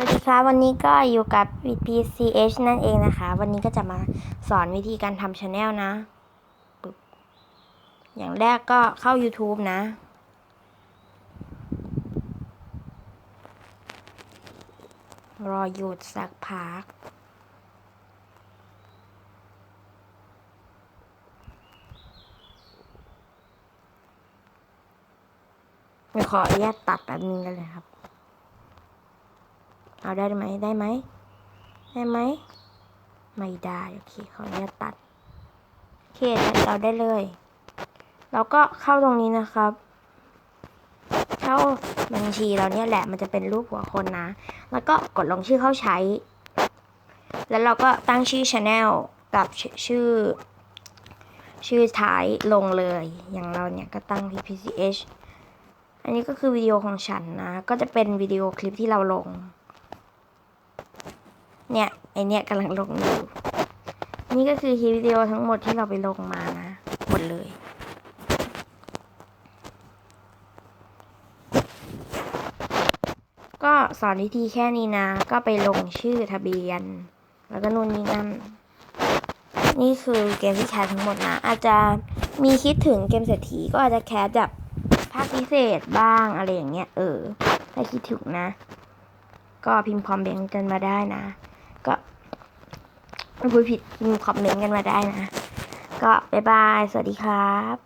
สวัสดีครับวันนี้ก็อยู่กับ p c h นั่นเองนะคะ วันนี้ก็จะมาสอนวิธีการทำช anel นะ อย่างแรกก็เข้า YouTube นะ รอหยุดสักพักไม่ขออนุญาตตัดแบบนึงกันเลยครับ เอาได้ไหมได้ไหมได้ไหมไม่ได้โอเคขออนุญาตตัดโอเคเราได้เลย เราก็เข้าตรงนี้นะครับเข้าบัญชีเราเนี่ยแหละมันจะเป็นรูปหัวคนนะ แล้วก็กดลงชื่อเข้าใช้ แล้วเราก็ตั้งชื่อ Channel กับชชื่อ ชื่อท้ายลงเลย อย่างเราเนี่ยก็ตั้ง PPCH อันนี้ก็คือวิดีโอของฉันนะ ก็จะเป็นวิดีโอคลิปที่เราลง เนี่ยไอเนี่ยกำลังลงอยู่นี่ก็คือคลิปวิดีโอทั้งหมดที่เราไปลงมานะหมดเลยก็สอนวิธีแค่นี้นะ ก็ไปลงชื่อทะเบียน แล้วก็นู่นนี่นั่น นี่คือเกมที่แคสทั้งหมดนะ อาจจะมีคิดถึงเกมเศรษฐีก็อาจจะแคสแบบภาคพิเศษบ้างอะไรอย่างเงี้ย เออ ถ้าคิดถึงนะ ก็พิมพ์คอมเมนต์กันมาได้นะ ก็พูดผิดพิมพ์คอมเมนต์กันมาได้นะ ก็บ๊ายบาย สวัสดีครับ